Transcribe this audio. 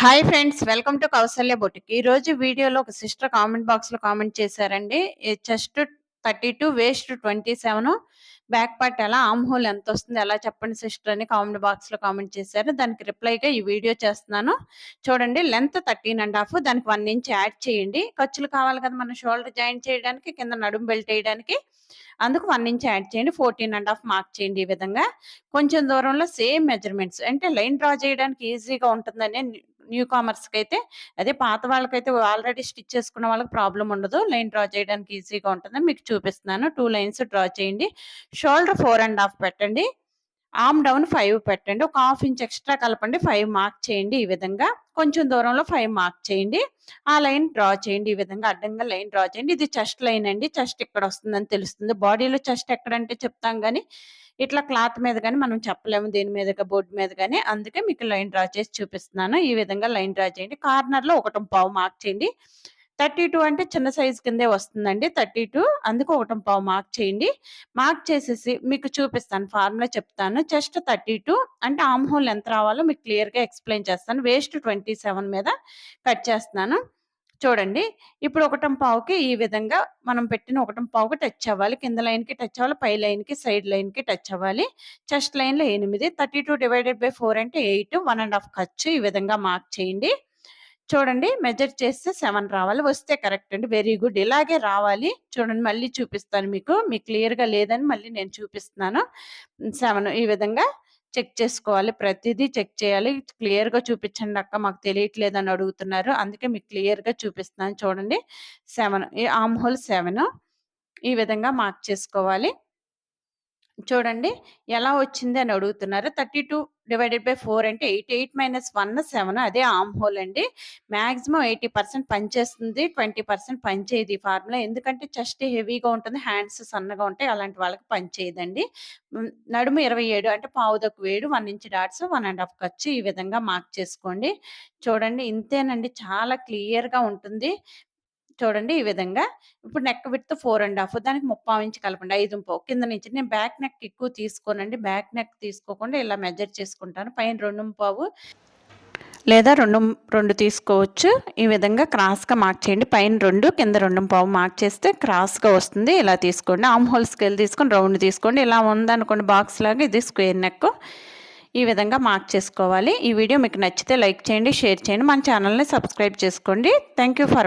Hi friends welcome to Kausalya boutique. ఈ రోజు వీడియోలో ఒక సిస్టర్ కామెంట్ బాక్స్లో కామెంట్ చేశారండి. Chest thirty two waist twenty seven back part ఎలా ఆమ్ హోల్ ఎంత వస్తుంది ఎలా చెప్పండి సిస్టర్ అని కామెంట్ బాక్స్లో కామెంట్ చేశారు. దానికి రిప్లైగా ఈ వీడియో చేస్తున్నాను. చూడండి లెంత్ థర్టీన్ అండ్ హాఫ్ దానికి వన్ ఇంచ్ యాడ్ చేయండి. ఖర్చులు కావాలి కదా మన షోల్డర్ జాయిన్ చేయడానికి కింద నడుము బెల్ట్ వేయడానికి. అందుకు వన్ ఇంచ్ యాడ్ చేయండి ఫోర్టీన్ అండ్ హాఫ్ మార్క్ చేయండి ఈ విధంగా. కొంచెం దూరంలో సేమ్ మెజర్మెంట్స్ అంటే లైన్ డ్రా చేయడానికి ఈజీగా ఉంటుందని న్యూ కామర్స్కి అయితే అదే పాత వాళ్ళకైతే ఆల్రెడీ స్టిచ్ చేసుకున్న వాళ్ళకి ప్రాబ్లం ఉండదు. లైన్ డ్రా చేయడానికి ఈజీగా ఉంటుంది. మీకు చూపిస్తున్నాను. టూ లైన్స్ డ్రా చేయండి. షోల్డర్ ఫోర్ అండ్ హాఫ్ పెట్టండి. ఆమ్ డౌన్ ఫైవ్ పెట్టండి. ఒక హాఫ్ ఇంచ్ ఎక్స్ట్రా కలపండి. ఫైవ్ మార్క్ చేయండి ఈ విధంగా. కొంచెం దూరంలో ఫైవ్ మార్క్ చేయండి. ఆ లైన్ డ్రా చేయండి ఈ విధంగా. అడ్డంగా లైన్ డ్రా చేయండి. ఇది చెస్ట్ లైన్ అండి. చెస్ట్ ఇక్కడ వస్తుందని తెలుస్తుంది. బాడీలో చెస్ట్ ఎక్కడంటే చెప్తాం కానీ ఇట్లా క్లాత్ మీద కానీ మనం చెప్పలేము. దీని మీద బోర్డు మీద కానీ అందుకే మీకు లైన్ డ్రా చేసి చూపిస్తున్నాను. ఈ విధంగా లైన్ డ్రా చేయండి. కార్నర్లో ఒకటి పావు మార్క్ చేయండి. థర్టీ టూ అంటే చిన్న సైజు కిందే వస్తుందండి. థర్టీ టూ అందుకు ఒకటి పావు మార్క్ చేయండి. మార్క్ చేసేసి మీకు చూపిస్తాను ఫార్ములా చెప్తాను. జస్ట్ థర్టీ టూ అంటే ఆమ్ హోల్ ఎంత రావాలో మీకు క్లియర్గా ఎక్స్ప్లెయిన్ చేస్తాను. వేస్ట్ ట్వంటీ సెవెన్ మీద కట్ చేస్తున్నాను. చూడండి ఇప్పుడు ఒకటం పావుకి ఈ విధంగా మనం పెట్టిన ఒకటం పావుకి టచ్ అవ్వాలి. కింద లైన్కి టచ్ అవ్వాలి పై లైన్కి సైడ్ లైన్కి టచ్ అవ్వాలి. చెస్ట్ లైన్లో ఎనిమిది. Thirty two divided by four అంటే ఎయిట్. వన్ అండ్ హాఫ్ ఖర్చు ఈ విధంగా మార్క్ చేయండి. చూడండి మెజర్ చేస్తే సెవెన్ రావాలి. వస్తే కరెక్ట్ అండి. Very good. ఇలాగే రావాలి. చూడండి మళ్ళీ చూపిస్తాను మీకు. మీకు క్లియర్గా లేదని మళ్ళీ నేను చూపిస్తున్నాను. సెవెన్ ఈ విధంగా చెక్ చేసుకోవాలి. ప్రతిదీ చెక్ చేయాలి. క్లియర్గా చూపించండి అక్క. మాకు తెలియట్లేదు అని అడుగుతున్నారు. అందుకే మీకు క్లియర్గా చూపిస్తున్నాను చూడండి. సెవెన్ ఈ ఆమ్ హోల్ సెవెన్ ఈ విధంగా మార్క్ చేసుకోవాలి. చూడండి ఎలా వచ్చింది అని అడుగుతున్నారు. Thirty two divided by four అంటే eight eight minus one seven అదే ఆమ్ హోల్ అండి. మ్యాక్సిమం ఎయిటీ పర్సెంట్ పనిచేస్తుంది ట్వంటీ పర్సెంట్ పనిచేయదు ఈ ఫార్ములా ఎందుకంటే చెస్ట్ హెవీగా ఉంటుంది హ్యాండ్స్ సన్నగా ఉంటాయి అలాంటి వాళ్ళకి పనిచేయదండి. నడుము ఇరవై ఏడు అంటే పావుదకు వేడు one inch dots one and half ఖర్చు ఈ విధంగా మార్క్ చేసుకోండి. చూడండి ఇంతేనండి చాలా క్లియర్గా ఉంటుంది. చూడండి ఈ విధంగా. ఇప్పుడు neck with four and half దానికి ముప్పై ఇంచు కలపండి. ఐదు పావు కింద నుంచి నేను బ్యాక్ నెక్ ఎక్కువ తీసుకోనండి. బ్యాక్ నెక్ తీసుకోకుండా ఇలా మెజర్ చేసుకుంటాను. పైన రెండు పావు లేదా రెండు రెండు తీసుకోవచ్చు. ఈ విధంగా క్రాస్గా మార్క్ చేయండి. పైన రెండు కింద రెండు పావు మార్క్ చేస్తే క్రాస్గా వస్తుంది. ఇలా తీసుకోండి. ఆమ్ హోల్ స్కేల్ తీసుకొని రౌండ్ తీసుకోండి. ఇలా ఉందనుకోండి బాక్స్ లాగా ఇది స్క్వేర్ నెక్ ఈ విధంగా మార్క్ చేసుకోవాలి. ఈ వీడియో మీకు నచ్చితే లైక్ చేయండి షేర్ చేయండి. మన ఛానల్ని సబ్స్క్రైబ్ చేసుకోండి. Thank for